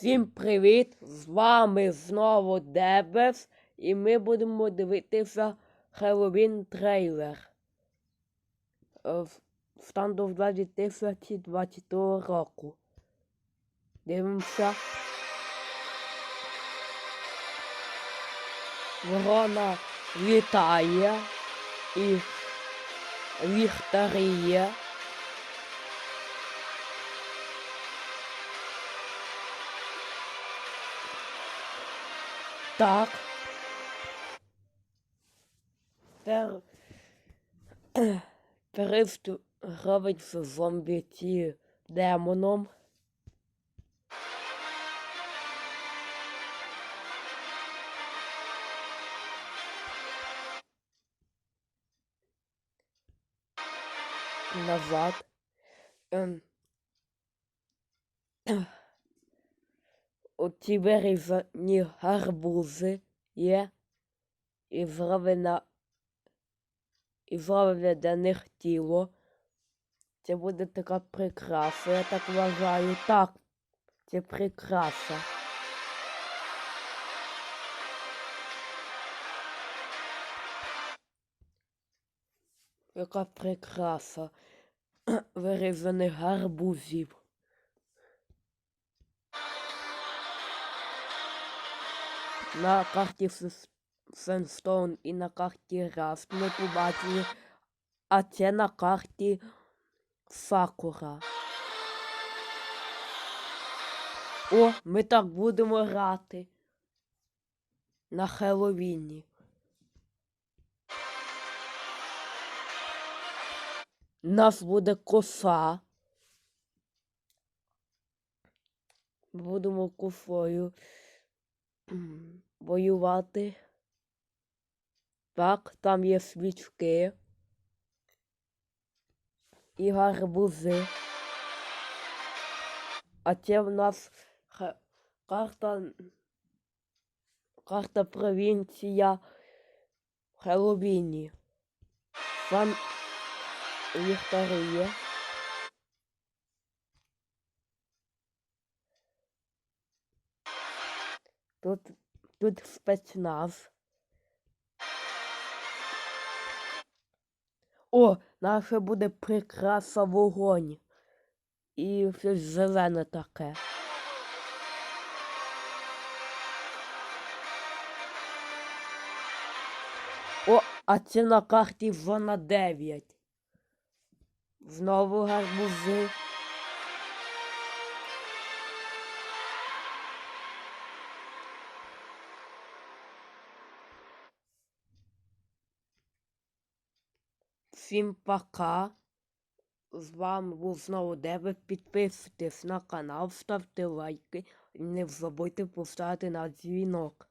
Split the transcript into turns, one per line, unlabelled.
Всім привіт! З вами знову Дебес, і ми будемо дивитися Хеллоуін трейлер. Е, Стандов 2020 року. Дивимося. Ворона літає і ліхтаріє. Так. Тер... Перист робить з зомбі ті демоном. Назад. Ем. Оці вирізані гарбузи є. І зроблена і зроблене для них тіло. Це буде така прикраса, я так вважаю. Так, це прикраса. Яка прикраса вирізаних гарбузів. На карті Сенстоун і на карті Раст ми побачили, а це на карті Сакура. О, ми так будемо грати на Хеллоуіні. У нас буде коса. Будемо косою воювати. Так, там є свічки. І гарбузи. А це в нас карта. Карта провінція Хеллоуіні. Там ліхтари є. Тут, тут спецназ. О, наше буде прикраса вогонь. І щось зелене таке. О, а це на карті зона 9. Знову гарбузи. Всім пока. З вами був знову Деве. Підписуйтесь на канал, ставте лайки і не забудьте поставити на дзвінок.